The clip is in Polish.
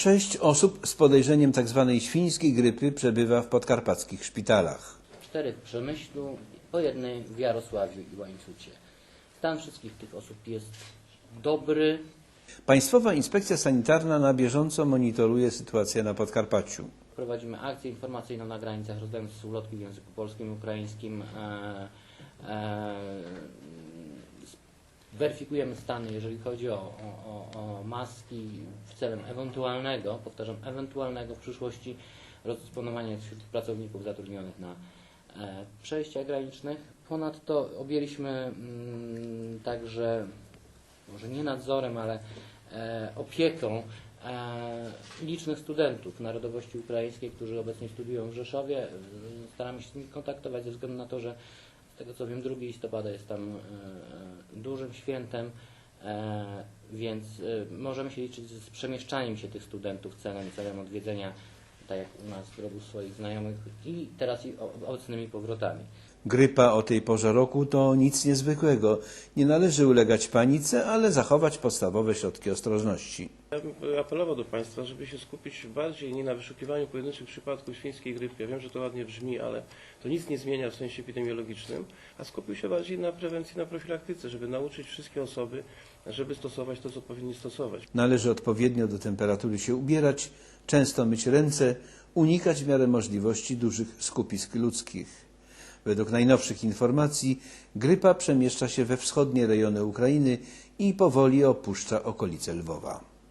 Sześć osób z podejrzeniem tzw. świńskiej grypy przebywa w podkarpackich szpitalach. czterech w Przemyślu, po jednej w Jarosławiu i Łańcucie. Stan wszystkich tych osób jest dobry. Państwowa Inspekcja Sanitarna na bieżąco monitoruje sytuację na Podkarpaciu. Prowadzimy akcję informacyjną na granicach, rozdając ulotki w języku polskim i ukraińskim. E, weryfikujemy stany, jeżeli chodzi o, o, o, maski w celem ewentualnego, powtarzam, ewentualnego w przyszłości rozdysponowania wśród pracowników zatrudnionych na e, przejściach granicznych. Ponadto objęliśmy mm, także, może nie nadzorem, ale e, opieką e, licznych studentów narodowości ukraińskiej, którzy obecnie studiują w Rzeszowie. Staramy się z nimi kontaktować ze względu na to, że tego co wiem 2 listopada jest tam e, e, dużym świętem, e, więc możemy się liczyć z przemieszczaniem się tych studentów celem, celem odwiedzenia, tak jak u nas, grobu swoich znajomych i teraz i obecnymi powrotami. Grypa o tej porze roku to nic niezwykłego. Nie należy ulegać panice, ale zachować podstawowe środki ostrożności. Ja bym apelował do Państwa, żeby się skupić bardziej nie na wyszukiwaniu pojedynczych przypadków świńskiej grypy. Ja wiem, że to ładnie brzmi, ale to nic nie zmienia w sensie epidemiologicznym, a skupił się bardziej na prewencji, na profilaktyce, żeby nauczyć wszystkie osoby, żeby stosować to, co powinni stosować. Należy odpowiednio do temperatury się ubierać, często myć ręce, unikać w miarę możliwości dużych skupisk ludzkich. Według najnowszych informacji grypa przemieszcza się we wschodnie rejony Ukrainy i powoli opuszcza okolice Lwowa.